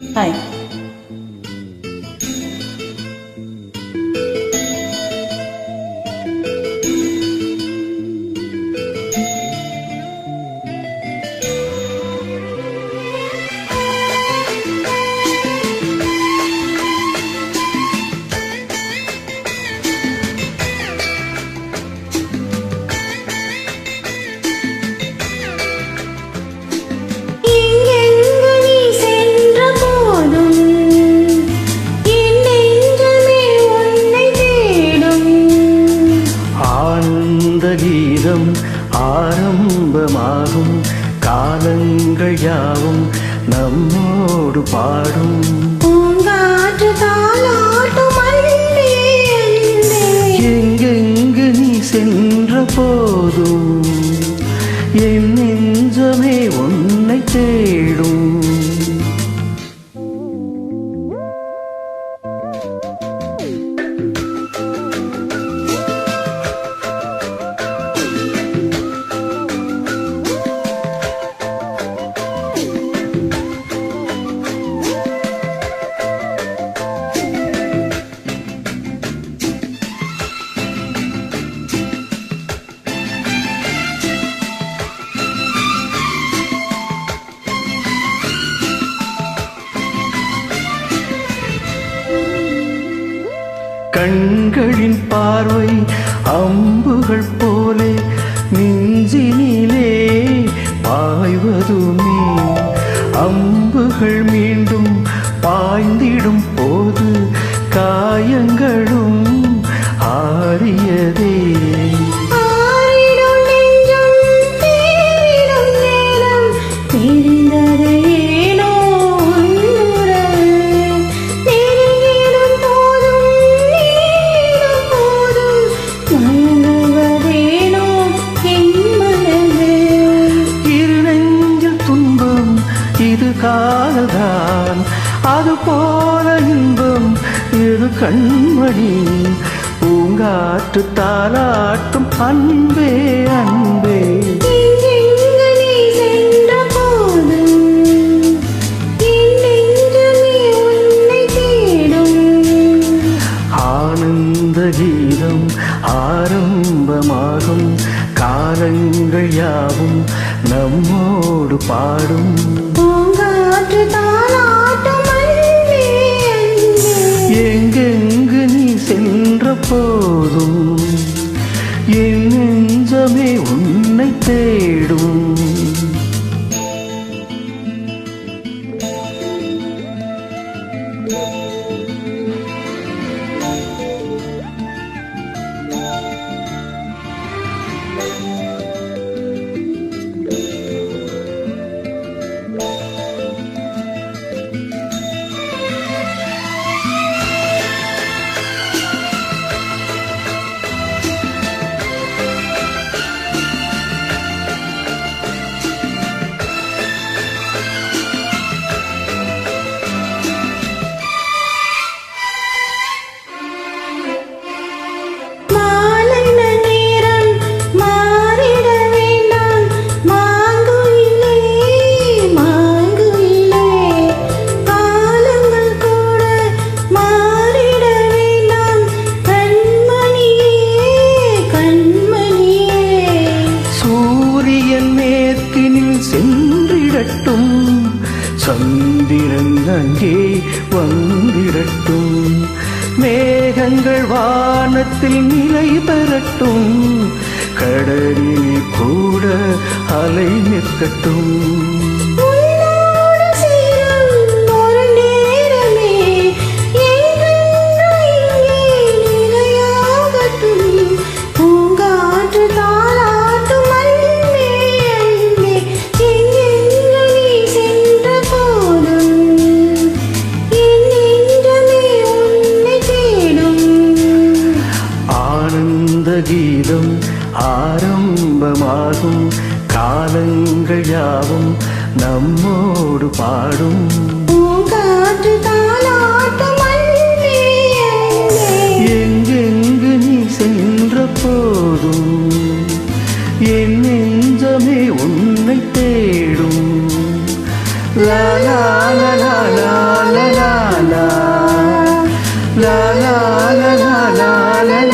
嗨。கீதம் ஆரம்பமாகும். காலங்கள் யாவும் நம்மோடு பாடும். கண்களின் பார்வை அம்புகள் போலே நெஞ்சினிலே பாய்வதுமே. அம்புகள் மீண்டும் பாய்ந்திடும் போது காதல்தான் அது போல இன்பம் இது கண்மணி? பூங்காற்று தாலாட்டும் அன்பே அன்பே. கீதம் ஆரம்பமாகும். காலங்கள் யாவும் நம்மோடு பாடும். எங்கெங்கு நீ சென்ற போதும் என் நெஞ்சமே உன்னை தேடும். சென்றிடட்டும். சந்திரன் அங்கே வந்திடட்டும். மேகங்கள் வானத்தில் நிலை பெறட்டும். கடலில் கூட அலை நிற்கட்டும். ஆரம்பமாகும் காலங்கள் யாவும் நம்மோடு பாடும். எங்கெங்கு நீ சென்ற போதும் என் நெஞ்சமே உன்னை தேடும். லாலா லலா லாலா. லாலா லாலா லாலா லாலா.